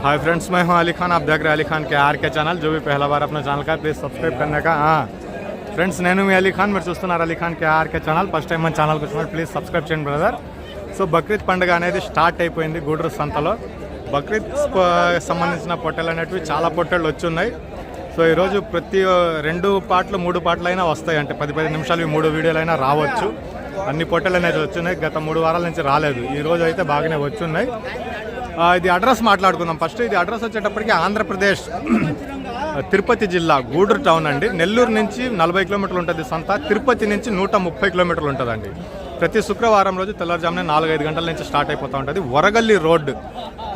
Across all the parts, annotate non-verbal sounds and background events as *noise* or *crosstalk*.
Hi friends मैं हूं अली खान आप देख रहे हैं अली खान के आर के ఛానల్ जो भी पहला बार अपना ఛానల్ का ప్లీజ్ సబ్స్క్రైబ్ करने का हाँ ఫ్రెండ్స్ నేను మీ అలీ ఖాన్ మీరు చూస్తున్నారు Ali Khan K RK channel first time మన ఛానల్కి వచ్చినప్పుడు ప్లీజ్ సబ్స్క్రైబ్ చేయండి బ్రదర్ సో బక్రీద్ పండుగ అనేది స్టార్ట్ అయిపోయింది గూడూరు సంతలో బక్రీద్ సంబంధించిన పొట్టెలు అనేటివి చాలా పొట్టెళ్ళు వచ్చి ఉన్నాయి సో ఈరోజు ప్రతి రెండు పాటలు మూడు పాటలు అయినా వస్తాయి అంటే పది పది నిమిషాలు ఈ మూడు వీడియోలు అయినా రావచ్చు అన్ని పొట్టెలు అనేది వచ్చున్నాయి గత మూడు వారాల నుంచి రాలేదు ఈ రోజు అయితే బాగానే వచ్చున్నాయి ఆ, ఇది అడ్రస్ మాట్లాడుకుందాం ఫస్ట్ ఇది అడ్రస్ వచ్చేటప్పటికి ఆంధ్రప్రదేశ్ తిరుపతి జిల్లా గూడూరు టౌన్ అండి నెల్లూరు నుంచి నలభై కిలోమీటర్లు ఉంటుంది సంత తిరుపతి నుంచి నూట ముప్పై కిలోమీటర్లు ఉంటుందండి ప్రతి శుక్రవారం రోజు తెల్లవారుజామున నాలుగైదు గంటల నుంచి స్టార్ట్ అయిపోతూ ఉంటుంది వరగల్లి రోడ్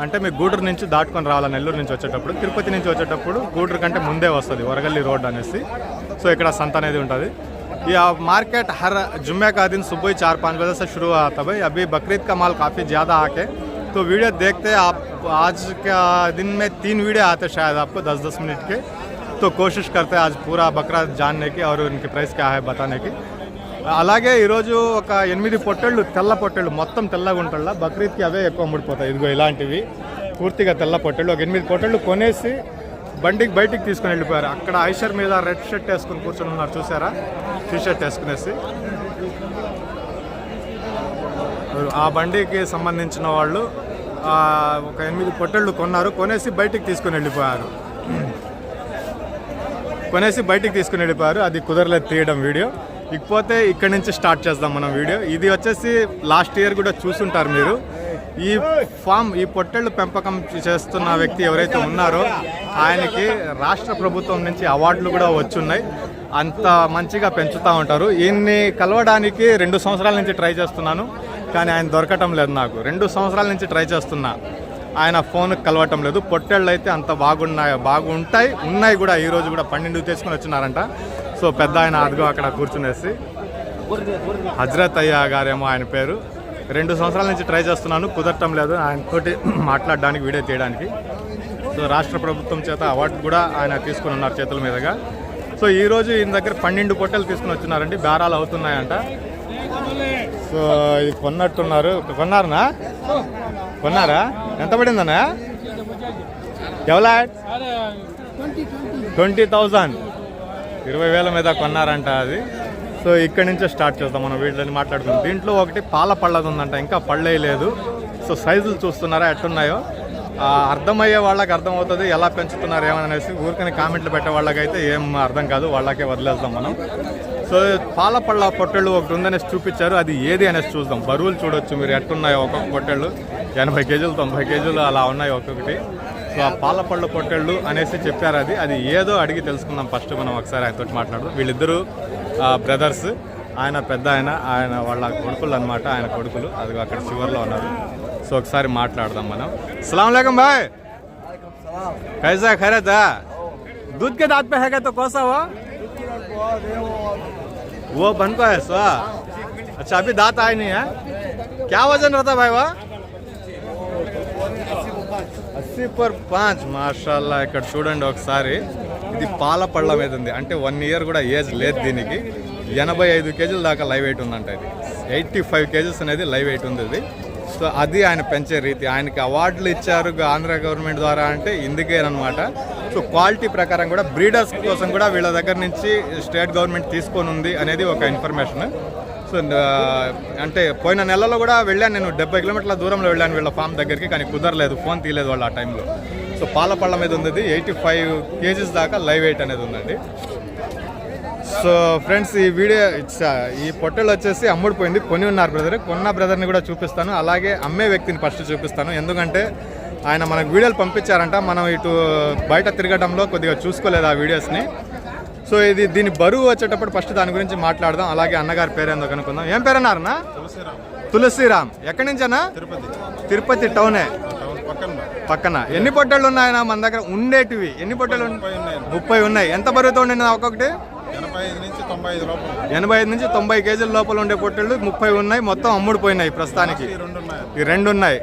అంటే మీకు గూడూరు నుంచి దాటుకొని రావాలి నెల్లూరు నుంచి వచ్చేటప్పుడు తిరుపతి నుంచి వచ్చేటప్పుడు గూడూరు కంటే ముందే వస్తుంది వరగల్లి రోడ్ అనేసి సో ఇక్కడ సంత అనేది ఉంటుంది ये मार्केट हर जुम्मे का दिन सुबह ही चार पाँच बजे से शुरू हुआ था भाई अभी बकरीद का माल काफ़ी ज़्यादा आके तो वीडियो देखते हैं आप आज का दिन में तीन वीडियो आते शायद आपको दस दस मिनट के तो कोशिश करते हैं आज पूरा बकरा जानने की और उनकी प्राइस क्या है बताने की అలాగే ఈరోజు ఒక ఎనిమిది పొట్టేళ్ళు తెల్ల పొట్టేళ్ళు మొత్తం తెల్లగా ఉంటాళ్ళ బక్రీద్కి అవే ఎక్కువ ముడిపోతాయి ఇదిగో ఇలాంటివి పూర్తిగా తెల్ల పొట్టేళ్ళు ఒక ఎనిమిది పొట్టేళ్ళు కొనేసి బండికి బయటికి తీసుకుని వెళ్ళిపోయారు అక్కడ ఐషర్ మీద రెడ్ షర్ట్ వేసుకుని కూర్చొని ఉన్నారు చూసారా టీ షర్ట్ వేసుకునేసి ఆ బండికి సంబంధించిన వాళ్ళు ఆ, ఒక ఎనిమిది పొట్టెళ్ళు కొన్నారు. కొనేసి బయటికి తీసుకుని వెళ్ళిపోయారు. కొనేసి బయటికి తీసుకుని వెళ్ళిపోయారు. అది కుదరలేదు తీయడం వీడియో. ఇకపోతే ఇక్కడ నుంచి స్టార్ట్ చేద్దాం మనం వీడియో. ఇది వచ్చేసి లాస్ట్ ఇయర్ కూడా చూసుంటారు మీరు. ఈ ఫామ్ ఈ పొట్టెళ్ళు పెంపకం చేస్తున్న వ్యక్తి ఎవరైతే ఉన్నారో ఆయనకి రాష్ట్ర ప్రభుత్వం నుంచి అవార్డులు కూడా వచ్చున్నాయి. అంత మంచిగా పెంచుతూ ఉంటారు. ఈయన్ని కలవడానికి రెండు సంవత్సరాల నుంచి ట్రై చేస్తున్నాను. కానీ ఆయన దొరకటం లేదు నాకు. రెండు సంవత్సరాల నుంచి ట్రై చేస్తున్నా. ఆయన ఫోన్ కలవటం లేదు. పొట్టేళ్ళు అయితే అంత బాగున్నాయి బాగుంటాయి ఉన్నాయి కూడా. ఈ రోజు కూడా పన్నెండు తీసుకుని వచ్చినారంట. సో పెద్ద ఆయన అదిగో అక్కడ కూర్చునేసి. హజరత్ అయ్యా గారేమో ఆయన పేరు. రెండు సంవత్సరాల నుంచి ట్రై చేస్తున్నాను. కుదరటం లేదు. ఆయనతోటి *clears throat* మాట్లాడడానికి వీడియో తీయడానికి. సో రాష్ట్ర ప్రభుత్వం చేత అవార్డు కూడా ఆయన తీసుకుని ఉన్నారు చేతుల మీదుగా. సో ఈ రోజు ఈయన దగ్గర పన్నెండు పొట్టెలు తీసుకుని వచ్చినారండి. బేరాలు అవుతున్నాయంట. సో ఇది కొన్నట్టున్నారు. కొన్నారనా? కొన్నారా? ఎంత పడిందన్నా? ఎవలా? Twenty thousand. ఇరవై వేల మీద కొన్నారంట అది. సో ఇక్కడి నుంచే స్టార్ట్ చేద్దాం మనం వీటిని మాట్లాడుకుందాం. దీంట్లో ఒకటి పాల పళ్ళది ఉందంట ఇంకా పళ్ళేయలేదు సో సైజులు చూస్తున్నారా? ఎట్టున్నాయో? అర్థమయ్యే వాళ్ళకి అర్థమవుతుంది. ఎలా పెంచుతున్నారు ఏమనేసి ఊరికని కామెంట్లు పెట్టే వాళ్ళకైతే ఏం అర్థం కాదు. వాళ్ళకే వదిలేస్తాం మనం. సో పాల పళ్ళ పొట్టెళ్ళు ఒకటి ఉందనేసి చూపించారు అది ఏది అనేసి చూద్దాం బరువులు చూడొచ్చు మీరు ఎట్టున్నాయో ఒక్కొక్క పొట్టెళ్ళు ఎనభై కేజీలు తొంభై కేజీలు అలా ఉన్నాయి ఒక్కొక్కటి సో ఆ పాల పళ్ళ పొట్టెళ్ళు అనేసి చెప్పారు అది అది ఏదో అడిగి తెలుసుకుందాం ఫస్ట్ మనం ఒకసారి ఆయనతో మాట్లాడదాం వీళ్ళిద్దరూ బ్రదర్స్ ఆయన పెద్ద ఆయన ఆయన వాళ్ళ కొడుకులు అనమాట ఆయన కొడుకులు అది అక్కడ చివరిలో ఉన్నారు సో ఒకసారి మాట్లాడదాం మనం సలాంకం బాయ్ कैसा खैरत है दूध के दांत पे है क्या तो कौन सा वो वो बन को है सो अच्छा अभी दांत आए नहीं है क्या वजन रहता भाई वो అస్సీ పర్ పాంచ్ మాషాల్లా ఇక్కడ చూడండి ఒకసారి ఇది పాల పళ్ళ మీద ఉంది అంటే వన్ ఇయర్ కూడా ఏజ్ లేదు దీనికి ఎనభై ఐదు కేజీల దాకా లైవ్ వెయిట్ ఉందంట ఇది ఎయిటీ ఫైవ్ కేజీస్ అనేది లైవ్ వెయిట్ ఉంది ఇది సో అది ఆయన పెంచే రీతి. ఆయనకి అవార్డులు ఇచ్చారు ఆంధ్ర గవర్నమెంట్ ద్వారా అంటే ఇందుకేనమాట సో క్వాలిటీ ప్రకారం కూడా బ్రీడర్స్ కోసం కూడా వీళ్ళ దగ్గర నుంచి స్టేట్ గవర్నమెంట్ తీసుకొని ఉంది అనేది ఒక ఇన్ఫర్మేషన్. సో అంటే పోయిన నెలలో కూడా వెళ్ళాను నేను. డెబ్బై కిలోమీటర్ల దూరంలో వెళ్ళాను వీళ్ళ ఫామ్ దగ్గరికి కానీ కుదరలేదు. ఫోన్ తీయలేదు వాళ్ళు ఆ టైంలో. సో పాలపళ్ళ మీద ఉంది ఎయిటీ ఫైవ్ కేజీస్ దాకా లైవ్ వెయిట్ అనేది ఉందండి. సో ఫ్రెండ్స్ ఈ వీడియో ఈ పొట్టెలు వచ్చేసి అమ్ముడిపోయింది. కొని ఉన్నారు బ్రదర్. కొన్న బ్రదర్ని కూడా చూపిస్తాను. అలాగే అమ్మే వ్యక్తిని ఫస్ట్ చూపిస్తాను. ఎందుకంటే ఆయన మనకు వీడియోలు పంపించారంట. మనం ఇటు బయట తిరగడంలో కొద్దిగా చూసుకోలేదు ఆ వీడియోస్ని. సో ఇది దీని బరువు వచ్చేటప్పుడు ఫస్ట్ దాని గురించి మాట్లాడదాం. అలాగే అన్నగారి పేరేందో కనుక్కుందాం. ఏం పేరు అన్నారన్నా? తులసిరామ్. ఎక్కడి నుంచి తిరుపతి టౌనే. పక్కన. ఎన్ని పొట్టెళ్ళు ఉన్నాయన్నా మన దగ్గర? ఉండేటివి. ఎన్ని పొట్టెలు ముప్పై ఉన్నాయి ముప్పై ఉన్నాయి. ఎంత బరువుతో ఉండింది ఒక్కొక్కటి? ఎనభై ఐదు నుంచి తొంభై ఐదు లోపల. ఎనభై ఐదు నుంచి తొంభై కేజీల లోపల ఉండే పొట్టెళ్ళు ముప్పై ఉన్నాయి మొత్తం అమ్ముడుపోయినాయి ప్రస్తుతానికి. ఈ రెండు ఉన్నాయి.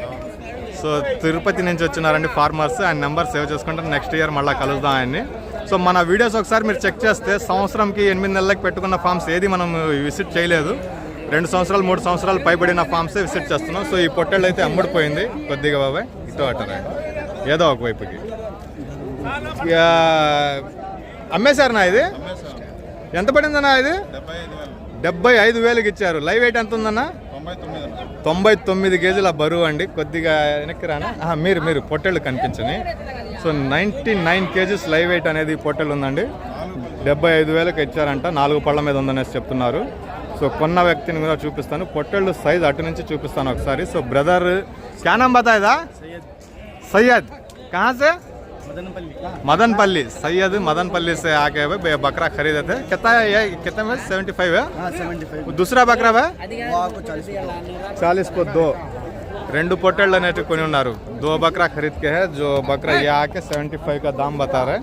సో తిరుపతి నుంచి వచ్చినారండి ఫార్మర్స్ ఆయన నెంబర్ సేవ్ చేసుకుంటారు. నెక్స్ట్ ఇయర్ మళ్ళీ కలుద్దాం ఆయన్ని. సో మన వీడియోస్ ఒకసారి మీరు చెక్ చేస్తే సంవత్సరంకి ఎనిమిది నెలలకు పెట్టుకున్న ఫామ్స్ ఏది మనం విజిట్ చేయలేదు. రెండు సంవత్సరాలు మూడు సంవత్సరాలు పైబడిన ఫామ్సే విజిట్ చేస్తున్నాం. సో ఈ పొట్టేళ్ళు అయితే అమ్ముడిపోయింది. కొద్దిగా బాబాయ్ ఇటు అటు రండి. ఏదో ఒక వైపుకి. ఇక అమ్మేశారనా ఇది? ఎంత పడిందన్నా ఇది? డెబ్బై ఐదు వేలకు ఇచ్చారు. లైవ్ వెయిట్ ఎంత ఉందన్నా? తొంభై తొమ్మిది కేజీల బరువు అండి. కొద్దిగా వెనక్కి రానా? మీరు మీరు పొట్టెళ్ళు కనిపించని. So ninety nine kgs live weight అనేది పొట్టెలు ఉందండి. డెబ్బై ఐదు వేలకు ఇచ్చారంట. నాలుగు పళ్ళ మీద ఉందనేసి చెప్తున్నారు. సో కొన్న వ్యక్తిని కూడా చూపిస్తాను. పొట్టెళ్ళు సైజ్ అటు నుంచి చూపిస్తాను ఒకసారి. సో బ్రదర్ క్యానం బతాయిదా సయ్యద్. సయ్యద్. కాసే मदनपल्ली सैयद मदनपल्ली से आके बकरा खरीदे थे कितना है ये कितने में सेवेंटी फाइव है दूसरा बकरा है चालीस को दो రెండు పొట్టేళ్ళు అనేటివి కొని ఉన్నారు. దో బక్రా ఖరీద్కే హే జో బక్రా యాకే సెవెంటీ ఫైవ్ కా దామ్ బతారే.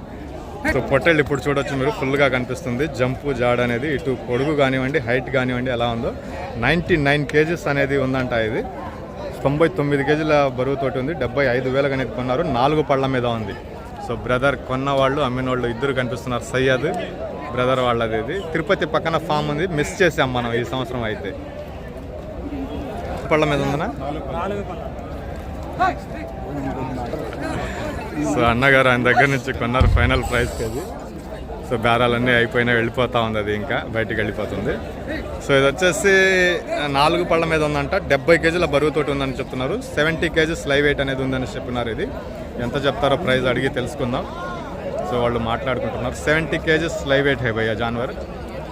సో పొట్టేళ్ళు ఇప్పుడు చూడొచ్చు మీరు ఫుల్గా కనిపిస్తుంది. జంపు జాడ్ అనేది ఇటు పొడుగు కానివ్వండి హైట్ కానివ్వండి ఎలా ఉందో. నైంటీ నైన్ కేజీస్ అనేది ఉందంట ఇది. తొంభై తొమ్మిది కేజీల బరువుతోటి ఉంది. డెబ్బై ఐదు వేలకు అనేది కొన్నారు. నాలుగు పళ్ళ మీద ఉంది. సో బ్రదర్ కొన్న వాళ్ళు అమ్మిన వాళ్ళు ఇద్దరు కనిపిస్తున్నారు సయ్యద్ బ్రదర్ వాళ్ళది ఇది. తిరుపతి పక్కన ఫామ్ ఉంది మిస్ చేసాం మనం ఈ సంవత్సరం అయితే. పళ్ళ మీద ఉందనా? సో అన్నగారు ఆయన దగ్గర నుంచి కొన్నారు ఫైనల్ ప్రైస్ అది సో బేరాలన్నీ అయిపోయినా వెళ్ళిపోతా ఉంది అది ఇంకా బయటికి వెళ్ళిపోతుంది. సో ఇది వచ్చేసి నాలుగు పళ్ళ మీద ఉందంట డెబ్బై కేజీల బరువుతోటి ఉందని చెప్తున్నారు. సెవెంటీ కేజీస్ లైవ్ వెయిట్ అనేది ఉందని చెప్పినారు ఇది. ఎంత చెప్తారో ప్రైస్ అడిగి తెలుసుకుందాం. సో వాళ్ళు మాట్లాడుకుంటున్నారు. సెవెంటీ కేజెస్ లైవ్ వెయిట్ హై భయ్యా జాన్వర్.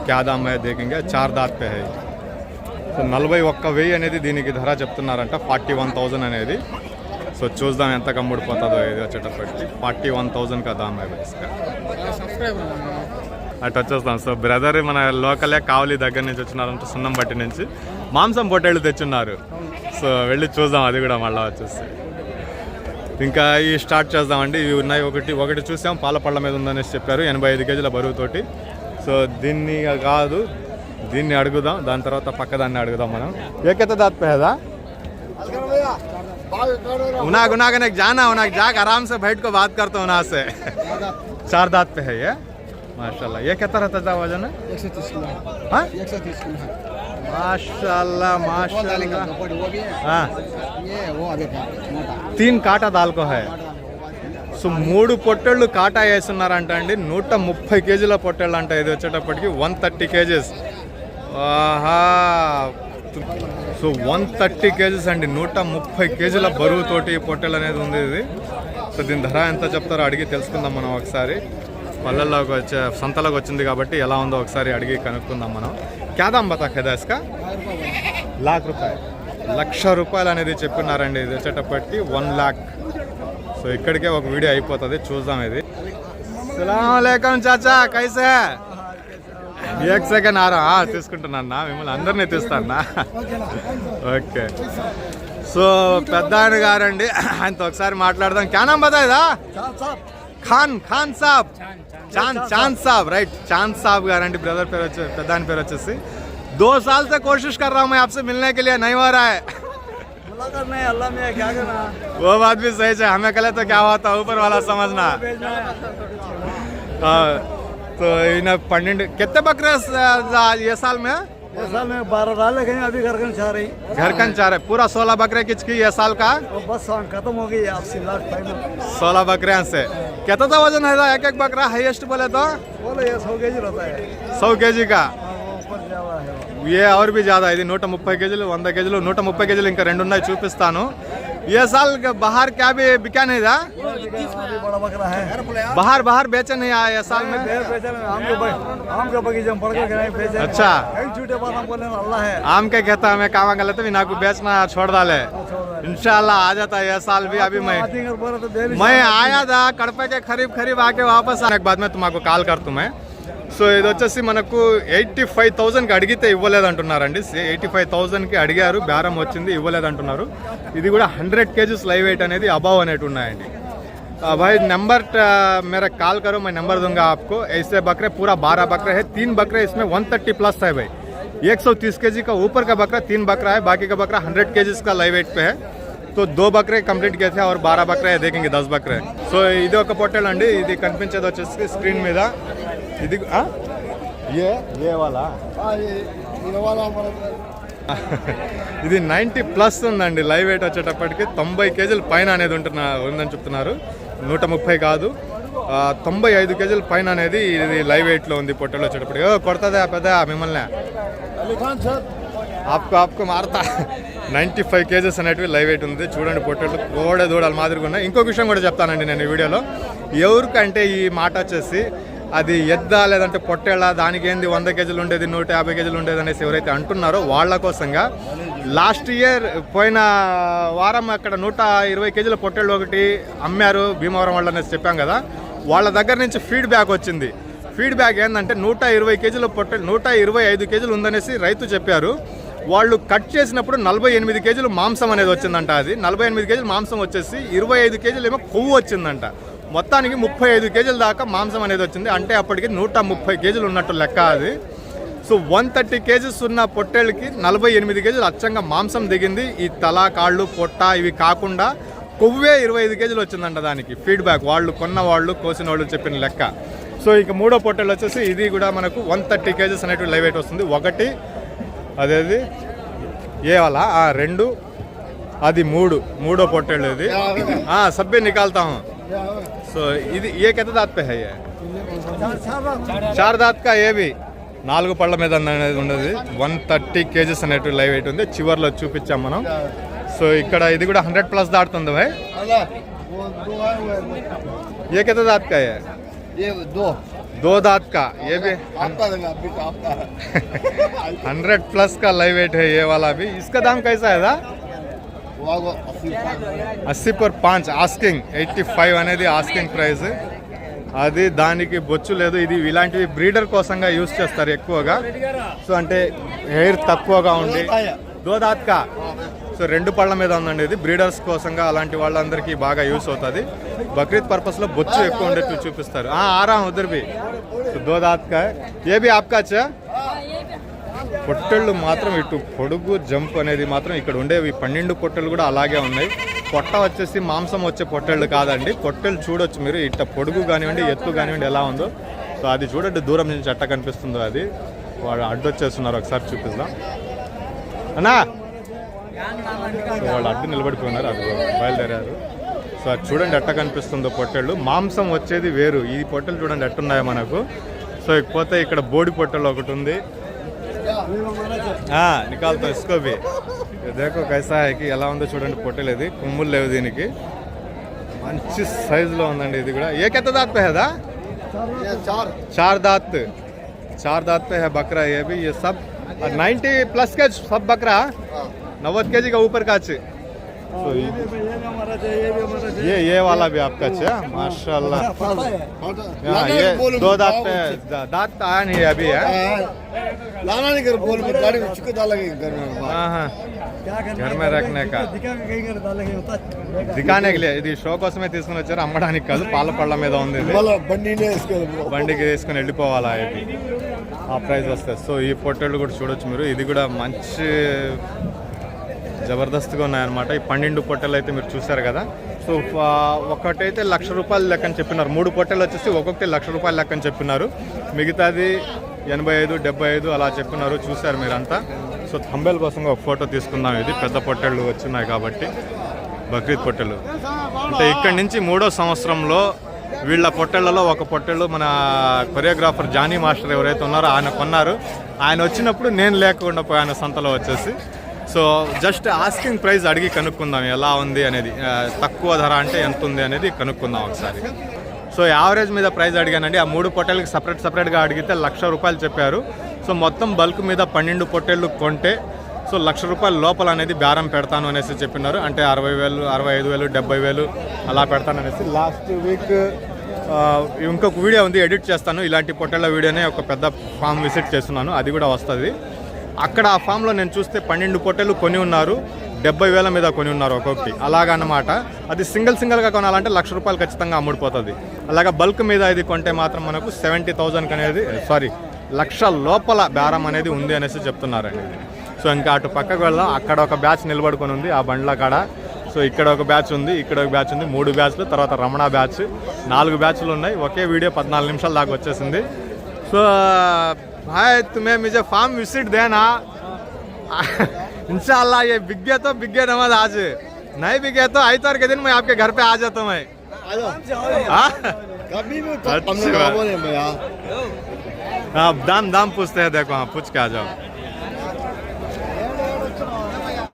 క్యా దామ్ హై దేకింగే చార్ దాత్ పే హై. సో నలభై ఒక్క వెయ్యి అనేది దీనికి ధర చెప్తున్నారంట. ఫార్టీ వన్ థౌజండ్ అనేది. సో చూద్దాం ఎంత కమ్ముడిపోతుందో ఇది వచ్చేటప్పటికి. ఫార్టీ వన్ థౌజండ్ కదా అమ్మాయి అటు వచ్చేస్తాం. సో బ్రదర్ మన లోకలే కావలి దగ్గర నుంచి వచ్చినారంట సున్నం బట్టి నుంచి. మాంసం పొట్టేళ్ళు తెచ్చున్నారు. సో వెళ్ళి చూద్దాం అది కూడా మళ్ళీ వచ్చేసి. ఇంకా ఈ స్టార్ట్ చేద్దామండి ఇవి ఉన్నాయి ఒకటి ఒకటి చూసాం పాల పళ్ళ మీద ఉందనేసి చెప్పారు ఎనభై ఐదు కేజీల బరువుతోటి సో దీన్ని కాదు దీన్ని అడుగుదాం దాని తర్వాత పక్క దాన్ని అడుగుదాం మనం ఏకైతే దాత్ పేదా उना गुना करने जाना उना जाके आराम से बैठ को बात करता हूँ उना से चार दांत पे है ये माशाल्लाह ये कितना रहता था वजन है एक सौ तीस किलो है हाँ? एक सौ तीस किलो है माशाल्लाह माशाल्लाह कपड़ वो भी है हाँ ये वो अभी का मोटा तीन కాటా దాల్కో హై సో మూడు పొట్టేళ్ళు కాటా వేస్తున్నారంట అండి నూట ముప్పై కేజీల పొట్టేళ్ళు అంట ఇది వచ్చేటప్పటికి వన్ థర్టీ కేజీస్ ఆహా సో వన్ థర్టీ కేజీస్ అండి నూట ముప్పై కేజీల బరువుతోటి ఈ పొట్టేళ్ళు అనేది ఉంది ఇది సో దీని ధర ఎంత చెప్తారో అడిగి తెలుసుకుందాం మనం ఒకసారి పల్లెల్లోకి వచ్చే సంతలోకి వచ్చింది కాబట్టి ఎలా ఉందో ఒకసారి అడిగి కనుక్కుందాం మనం క్యాదాం బతా ఖైదాస్కా లాక్ రూపాయలు. లక్ష రూపాయలు అనేది చెప్పినారండి ఇది వచ్చేటప్పటికి వన్ లాక్. సో ఇక్కడికే ఒక వీడియో అయిపోతుంది చూద్దాం ఇది. సలాంకం చాచా కైసే? ఏక్ సెకండ్ ఆరా? తీసుకుంటున్నా మిమ్మల్ని అందరినీ తీస్తానా ఓకే. సో పెద్ద ఆయన గారండి ఆయనతో ఒకసారి మాట్లాడదాం. క్యానం బతాయిదా ఖాన్ ఖాన్ సాబ్ చాంద్ చాంద్ సాబ్ రైట్ చాంద్ సాబ్ గారండి బ్రదర్ పేరు వచ్చి పెద్ద ఆయన పేరు వచ్చేసి दो साल से कोशिश कर रहा हूँ मैं आपसे मिलने के लिए नहीं हो रहा है करना है अल्लाह में क्या करना वो बात भी सही है हमें कले तो क्या होता ऊपर वाला समझना हाँ, तो इन पन्नेंड कितने बकरे स- ये साल में साल में बारह डाल कहीं अभी घर कर चाह रही घर कन चाह रहे पूरा सोलह बकरे किचकी ये साल का और बस साउंड खत्म हो गई आपसी लाख फाइनल सोलह बकरे से कितना था वजन है एक एक बकरा हाईएस्ट बोले तो बोलो ये सौ के जी रहता है सौ के का हाँ, वो ऊपर ज्यादा है वो। ఏ और भी ज्यादा ఇది నూట ముప్పై కేజీలు వంద కేజీలు నూట ముప్పై కేజీలు ఇంకా రెండు ఉన్నాయి చూపిస్తాను ये साल बाहर क्या भी बिका नहीं था। बाहर बाहर बेचे नहीं आया साल में। आम का बगीचा अच्छा। है। आम के कहता हमें काम गलत भी ना को बेचना छोड़ डाले। इंशाल्लाह आ जाता है साल भी अभी मैं। मैं आया था कड़पे के खरीब खरीब आके वापस आने के बाद में तुम्हारे कॉल करता हूँ मैं। సో ఇది వచ్చేసి మనకు ఎయిటీ ఫైవ్ థౌజండ్కి అడిగితే ఇవ్వలేదు అంటున్నారండి ఎయిటీ ఫైవ్ థౌజండ్కి అడిగారు బేరం వచ్చింది ఇవ్వలేదు అంటున్నారు ఇది కూడా హండ్రెడ్ కేజీస్ లైవ్ వెయిట్ అనేది అబౌవ్ అనేటి ఉన్నాయండి आ, भाई नंबर ट- मेरा कॉल करो मैं नंबर दूंगा आपको ऐसे बकरे पूरा बारह बकरे है तीन बकरे इसमें वन थर्टी प्लस है भाई एक सौ तीस के जी का ऊपर का बकरा तीन बकरा है बाकी का बकरा हंड्रेड के का लाइव वेट पे है तो दो बकरे कंप्लीट किए थे और बारह बकरे है देखेंगे दस बकरे సో ఇది ఒక పొట్టేలు అండి ఇది కనిపించేది వచ్చేసి స్క్రీన్ మీద ఇది ఆ? ఏ ఏ వాళ్ళ हाँ, ये ये वाला हमारा *laughs* ఇది నైంటీ ప్లస్ ఉందండి లైవ్ వెయిట్ వచ్చేటప్పటికి తొంభై కేజీల పైన అనేది ఉంటున్న ఉందని చెప్తున్నారు నూట ముప్పై కాదు ఆ, తొంభై ఐదు కేజీల పైన అనేది ఇది లైవ్ వెయిట్లో ఉంది పొట్టెలు వచ్చేటప్పటికి ఓ కొడతదా పెద్ద మిమ్మల్ని ఆప్కో ఆప్కో మారతా నైంటీ ఫైవ్ కేజెస్ అనేటివి లైవ్ వెయిట్ ఉంది. చూడండి పొట్టెలు కోడ దూడలు మాదిరిగా ఉన్నాయి. ఇంకొక విషయం కూడా చెప్తానండి నేను ఈ వీడియోలో. ఎవరికంటే ఈ మాట వచ్చేసి అది ఎద్దా లేదంటే పొట్టేళ్ళ దానికి ఏంది వంద కేజీలు ఉండేది నూట యాభై కేజీలు ఉండేది అనేసి ఎవరైతే అంటున్నారో వాళ్ళ కోసంగా లాస్ట్ ఇయర్ పోయిన వారం అక్కడ నూట ఇరవై కేజీల పొట్టేళ్ళు ఒకటి అమ్మారు భీమవరం వాళ్ళు అనేసి చెప్పాం కదా. వాళ్ళ దగ్గర నుంచి ఫీడ్బ్యాక్ వచ్చింది. ఫీడ్బ్యాక్ ఏంటంటే నూట ఇరవై కేజీల పొట్టెలు నూట ఇరవై ఐదు కేజీలు ఉందనేసి రైతు చెప్పారు. వాళ్ళు కట్ చేసినప్పుడు నలభై ఎనిమిది కేజీలు మాంసం అనేది వచ్చిందంట అది. నలభై ఎనిమిది కేజీలు మాంసం వచ్చేసి ఇరవై ఐదు కేజీలు ఏమో కొవ్వు వచ్చిందంట. మొత్తానికి ముప్పై ఐదు కేజీల దాకా మాంసం అనేది వచ్చింది. అంటే అప్పటికి నూట ముప్పై కేజీలు ఉన్నట్టు లెక్క అది. సో వన్ థర్టీ కేజీస్ ఉన్న పొట్టేళ్ళకి నలభై ఎనిమిది కేజీలు అచ్చంగా మాంసం దిగింది. ఈ తల కాళ్ళు పొట్ట ఇవి కాకుండా కొవ్వే ఇరవై ఐదు కేజీలు వచ్చిందంట దానికి. ఫీడ్బ్యాక్ వాళ్ళు కొన్న వాళ్ళు కోసిన వాళ్ళు చెప్పిన లెక్క. సో ఇక మూడో పొట్టేలు వచ్చేసి ఇది కూడా మనకు వన్ థర్టీ కేజీస్ అనేటివి లైవ్ వెయిట్ వస్తుంది. ఒకటి అదేది? ఏ వాళ్ళ? ఆ రెండు. అది మూడు. మూడో పొట్టేళ్ళు ఇది. సబ్బే నికాల్తాము సో ఇది ఏ కెత్త దాత్ పే హై చార్ ఏవి? నాలుగు పళ్ళ మీద అనేది ఉండదు వన్ థర్టీ కేజెస్ అనేటివి లైవ్ వెయిట్ ఉంది. చివర్లో చూపించాం మనం. సో ఇక్కడ ఇది కూడా హండ్రెడ్ ప్లస్ దాటుతుంది భాయ్. ఏ కెత్త దాత్ కా है ये दो दो दांत का ये भी आपका देंगे अभी तो आपका हंड्रेड प्लस का लाइव वेट है ये वाला भी इसका दाम कैसा है दा वो आगो अस्सी Assi per పాంచ్ asking eighty five అనేది ఆస్కింగ్ ప్రైస్ అది దానికి బొచ్చు లేదు ఇది ఇలాంటివి బ్రీడర్ కోసంగా యూస్ చేస్తారు ఎక్కువగా సో అంటే హెయిర్ తక్కువగా ఉండి దోదాత్కా సో రెండు పళ్ళ మీద ఉందండి ఇది. బ్రీడర్స్ కోసంగా అలాంటి వాళ్ళందరికీ బాగా యూస్ అవుతుంది. బక్రీద్ పర్పస్లో బొచ్చు ఎక్కువ ఉండేట్టు చూపిస్తారు. ఆ, ఆరాం ఉదర్బి సో దోదాత్కా ఏ బి ఆప్కా అచ్చా పొట్టెళ్ళు మాత్రం ఇటు పొడుగు జంప్ అనేది మాత్రం ఇక్కడ ఉండేవి. పన్నెండు పొట్టెలు కూడా అలాగే ఉన్నాయి. పొట్ట వచ్చేసి మాంసం వచ్చే పొట్టెళ్ళు కాదండి. పొట్టెలు చూడొచ్చు మీరు. ఇట్ట పొడుగు కానివ్వండి ఎత్తు కానివ్వండి ఎలా ఉందో. సో అది చూడండి దూరం నుంచి అట్ట కనిపిస్తుందో అది. వాళ్ళు అడ్డొచ్చేస్తున్నారు. ఒకసారి చూపిస్తాం అన్నా! వాళ్ళు అడ్డు నిలబడిపోయినారు అది బయలుదేరారు. సో అది చూడండి ఎట్ట కనిపిస్తుందో పొట్టెళ్ళు. మాంసం వచ్చేది వేరు. ఈ పొట్టెలు చూడండి ఎట్టున్నాయో మనకు. సో ఇకపోతే ఇక్కడ బోడి పొట్టెలు ఒకటి ఉంది. నికాల్తో ఇసుకోబి దేకో కైసాయికి ఎలా ఉందో చూడండి పొట్టెలు ఇది. కొమ్ములు లేవు దీనికి. మంచి సైజులో ఉందండి ఇది కూడా. ఏకెత్త దాత్ పే చార్ దాత్ చార్ దాత్ పే హే బక్రా ఏబి బి సబ్. నైంటీ ప్లస్ కే సబ్ బక్రా? सब बकरा नब्बे के जी का ऊपर का अच्छे तो ये ये भी हमारा चाहिए ये भी हमारा चाहिए ये ये वाला भी आपका अच्छा माशाल्लाह *laughs* पता है हाँ ये दो दांत पे है दा- दांत आया नहीं है अभी है लाना नहीं कर बोल में गाड़ी में चिकन डालेंगे घर में हाँ हाँ क्या करना घर है, में रखने का। दिखा के कहीं कर डालेंगे होता దికానేకి లే ఇది షో కోసమే తీసుకుని వచ్చారు అమ్మడానికి కాదు పాల పళ్ళ మీద ఉంది ఇది मतलब बंडी ने इसके బండికి తీసుకుని వెళ్ళిపోవాలా ఇది ఆ ప్రైస్ వస్తుంది సో ఈ పొట్టేళ్ళు కూడా చూడొచ్చు మీరు ఇది కూడా మంచి జబర్దస్త్గా ఉన్నాయన్నమాట. ఈ పన్నెండు పొట్టెలు అయితే మీరు చూసారు కదా. సో ఒకటైతే లక్ష రూపాయల లెక్కని చెప్పినారు. మూడు పొట్టెలు వచ్చేసి ఒక్కొక్కటి లక్ష రూపాయలు లెక్కని చెప్పినారు. మిగతాది ఎనభై ఐదు డెబ్బై ఐదు అలా చెప్పినారు. చూసారు మీరంతా. సో థంబేల్ కోసం ఒక ఫోటో తీసుకుందాం. ఇది పెద్ద పొట్టెళ్ళు వచ్చినాయి కాబట్టి. బక్రీద్ పొట్టెలు. అంటే ఇక్కడి నుంచి మూడో సంవత్సరంలో వీళ్ళ పొట్టెళ్ళలో ఒక పొట్టెళ్ళు మన కొరియోగ్రాఫర్ జానీ మాస్టర్ ఎవరైతే ఉన్నారో ఆయన కొన్నారు. ఆయన వచ్చినప్పుడు నేను లేకుండా పోయాను సంతలో వచ్చేసి సో జస్ట్ ఆస్కింగ్ ప్రైస్ అడిగి కనుక్కుందాం ఎలా ఉంది అనేది. తక్కువ ధర అంటే ఎంత ఉంది అనేది కనుక్కుందాం ఒకసారి. సో యావరేజ్ మీద ప్రైస్ అడిగానండి. ఆ మూడు పొట్టేళ్ళకి సపరేట్ సపరేట్గా అడిగితే లక్ష రూపాయలు చెప్పారు. సో మొత్తం బల్క్ మీద పన్నెండు పొట్టేళ్ళు కొంటే సో లక్ష రూపాయల లోపల అనేది బేరం పెడతాను అనేసి చెప్పినారు. అంటే అరవై వేలు అరవై ఐదు వేలు డెబ్బై వేలు అలా పెడతాను అనేసి. లాస్ట్ వీక్ ఇంకొక వీడియో ఉంది ఎడిట్ చేస్తాను. ఇలాంటి పొట్టేళ్ళ వీడియోనే ఒక పెద్ద ఫామ్ విజిట్ చేస్తున్నాను. అది కూడా వస్తుంది. అక్కడ ఆ ఫామ్లో నేను చూస్తే పన్నెండు పొట్టెలు కొని ఉన్నారు డెబ్బై వేల మీద కొని ఉన్నారు ఒక్కొక్కటి. అలాగన్నమాట. అది సింగిల్ సింగిల్గా కొనాలంటే లక్ష రూపాయలు ఖచ్చితంగా అమ్ముడిపోతుంది. అలాగా బల్క్ మీద ఇది కొంటే మాత్రం మనకు సెవెంటీ థౌజండ్కి అనేది సారీ లక్ష లోపల బేరం అనేది ఉంది అనేసి చెప్తున్నారండి. సో ఇంకా అటు పక్కకు వెళ్దాం. అక్కడ ఒక బ్యాచ్ నిలబడుకొని ఉంది ఆ బండ్ల కాడ. సో ఇక్కడ ఒక బ్యాచ్ ఉంది ఇక్కడ ఒక బ్యాచ్ ఉంది మూడు బ్యాచ్లు తర్వాత రమణ బ్యాచ్. నాలుగు బ్యాచ్లు ఉన్నాయి. ఒకే వీడియో పద్నాలుగు నిమిషాల దాకా వచ్చేసింది. సో भाई तुम्हें मुझे फार्म विज़िट देना। इंशाल्लाह ये बिक गया तो बिक गया नमाज़ आज। नहीं बिक गया तो आइतवार के दिन मैं आपके घर पे आ जाता हूँ मैं। हाँ? अच्छा। दाम दाम पूछते हैं देखो हाँ पूछ के आ जाओ।